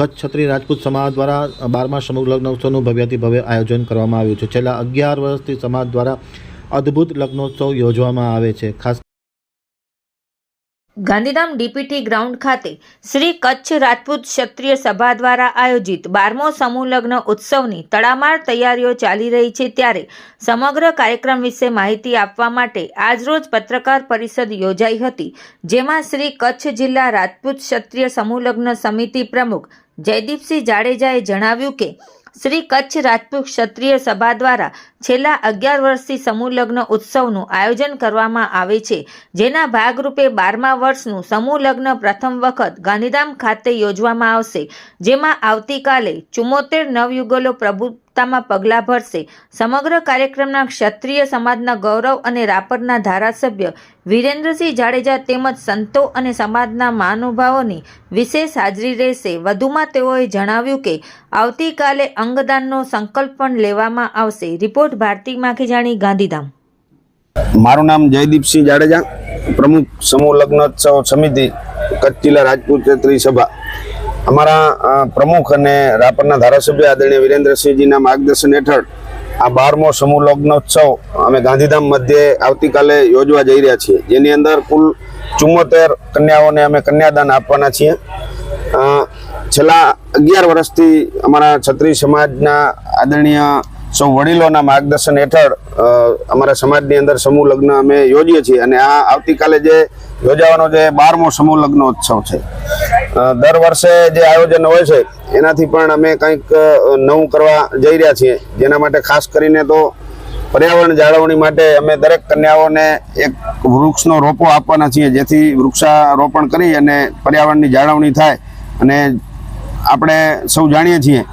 કચ્છ છત્રી રાજપૂત સમાજ દ્વારા બારમા સમૂહ લગ્નોત્સવનું ભવ્યથી ભવ્ય આયોજન કરવામાં આવ્યું છે. છેલ્લા અગિયાર વર્ષથી સમાજ દ્વારા અદ્ભુત લગ્નોત્સવ યોજવામાં આવે છે. ખાસ ગાંધીધામ ડીપીટી ગ્રાઉન્ડ ખાતે શ્રી કચ્છ રાજપૂત ક્ષત્રિય સભા દ્વારા આયોજિત બારમો સમૂહ લગ્ન ઉત્સવની તડામાર તૈયારીઓ ચાલી રહી છે ત્યારે સમગ્ર કાર્યક્રમ વિશે માહિતી આપવા માટે આજરોજ પત્રકાર પરિષદ યોજાઈ હતી, જેમાં શ્રી કચ્છ જિલ્લા રાજપૂત ક્ષત્રિય સમૂહ લગ્ન સમિતિ પ્રમુખ જયદીપસિંહ જાડેજાએ જણાવ્યું કે શ્રી કચ્છ રાજપૂત ક્ષત્રિય સભા દ્વારા છેલ્લા અગિયાર વર્ષથી સમૂહ લગ્ન ઉત્સવનું આયોજન કરવામાં આવે છે, જેના ભાગરૂપે બારમા વર્ષનું સમૂહ લગ્ન પ્રથમ વખત ગાંધીધામ ખાતે યોજવામાં આવશે, જેમાં આવતીકાલે ચુમ્મોતેર નવયુગલો પ્રભુતામાં પગલાં ભરશે. સમગ્ર કાર્યક્રમના ક્ષત્રિય સમાજના ગૌરવ અને રાપરના ધારાસભ્ય વિરેન્દ્રસિંહ જાડેજા તેમજ સંતો અને સમાજના મહાનુભાવોની વિશેષ હાજરી રહેશે. વધુમાં તેઓએ જણાવ્યું કે, આવતીકાલે અંગદાનનો સંકલ્પ પણ લેવામાં આવશે. રિપોર્ટ ભારતી માખીજાણી ગાંધીધામ. મારું નામ જયદીપસિંહ જાડેજા, પ્રમુખ સમૂહ લગ્નોત્સવ સમિતિ, કચ્છ જિલ્લા રાજપૂત ક્ષત્રિય સભા. અમારા પ્રમુખ અને રાપરના ધારાસભ્ય આદરણીય વિરેન્દ્રસિંહજીના માર્ગદર્શન હેઠળ આ બારમો સમૂહ લગ્નોત્સવ અમે ગાંધીધામ મધ્યે આવતીકાલે યોજવા જઈ રહ્યા છીએ. જેની અંદર કુલ ચુમ્મોતેર કન્યાઓને અમે કન્યાદાન આપવાના છીએ. છેલ્લા અગિયાર વર્ષથી અમારા છત્રી સમાજના આદરણીય સૌ વડીલોના માર્ગદર્શન હેઠળ અમારા સમાજની અંદર સમૂહ લગ્ન અમે યોજીએ છીએ. અને આ આવતીકાલે જે યોજાવાનો જે બારમો સમૂહ લગ્નોત્સવ છે. દર વર્ષે જે આયોજન હોય છે, એનાથી પણ અમે કંઈક નવું કરવા જઈ રહ્યા છીએ. જેના માટે ખાસ કરીને તો પર્યાવરણ જાળવણી માટે અમે દરેક કન્યાઓને એક વૃક્ષનો રોપો આપવાના છીએ, જેથી વૃક્ષારોપણ કરી અને પર્યાવરણની જાળવણી થાય. અને આપણે સૌ જાણીએ છીએ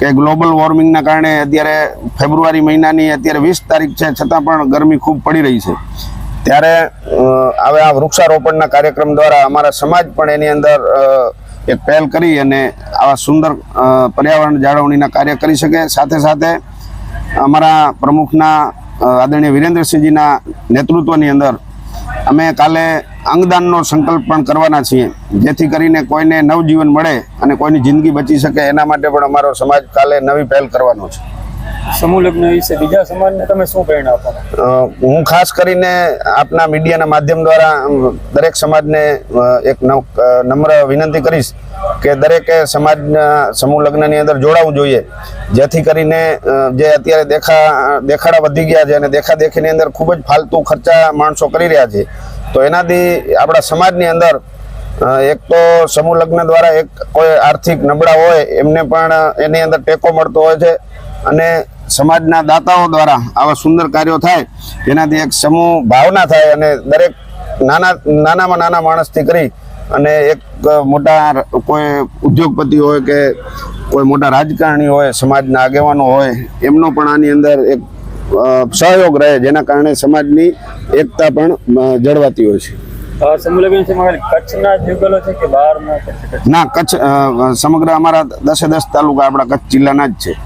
કે ગ્લોબલ વોર્મિંગના કારણે અત્યારે ફેબ્રુઆરી મહિનાની અત્યારે વીસ તારીખ છે, છતાં પણ ગરમી ખૂબ પડી રહી છે. ત્યારે હવે આ વૃક્ષારોપણના કાર્યક્રમ દ્વારા અમારા સમાજ પણ એની અંદર એક પહેલ કરી અને આવા સુંદર પર્યાવરણ જાળવણીના કાર્ય કરી શકે. સાથે સાથે અમારા પ્રમુખના આદરણીય વિરેન્દ્રસિંહજીના નેતૃત્વની અંદર અમે કાલે અંગદાનનો સંકલ્પ પણ કરવાના છીએ, જેથી કરીને કોઈને નવજીવન મળે અને કોઈની જિંદગી બચી શકે. એના માટે પણ અમારો સમાજ કાલે નવી પહેલ કરવાનો છે. સમૂહ લગ્ન વિશે બીજા સમાજને તમે શું પ્રેરણા આપો? હું ખાસ કરીને આપના મીડિયાના માધ્યમ દ્વારા દરેક સમાજને એક નમ્ર વિનંતી કરીશ કે દરેકે સમાજના સમૂહ લગ્નની અંદર જોડાવું જોઈએ. જેથી કરીને જે અત્યારે દેખા, દેખાડા વધી ગયા છે અને દેખાદેખીની અંદર ખૂબ જ ફાલતુ ખર્ચા માણસો કરી રહ્યા છે. તો એનાથી આપણા સમાજની અંદર એક તો સમૂહ લગ્ન દ્વારા એક કોઈ આર્થિક નબળા હોય, એમને પણ એની અંદર ટેકો મળતો હોય છે. અને સમાજના દાતાઓ દ્વારા આવા સુંદર કાર્યો થાય જેનાથી એક સમૂહ ભાવના થાય અને દરેક નાના નાનામાં નાના માણસથી કરી અને એક મોટા કોઈ ઉદ્યોગપતિ હોય કે કોઈ મોટા રાજકારણી હોય સમાજના આગેવાનો હોય એમનો પણ આની અંદર એક સહયોગ રહે જેના કારણે સમાજની એકતા પણ જળવાતી હોય છે? ના કચ્છ સમગ્ર અમારા દસે દસ તાલુકા આપણા કચ્છ જિલ્લાના જ છે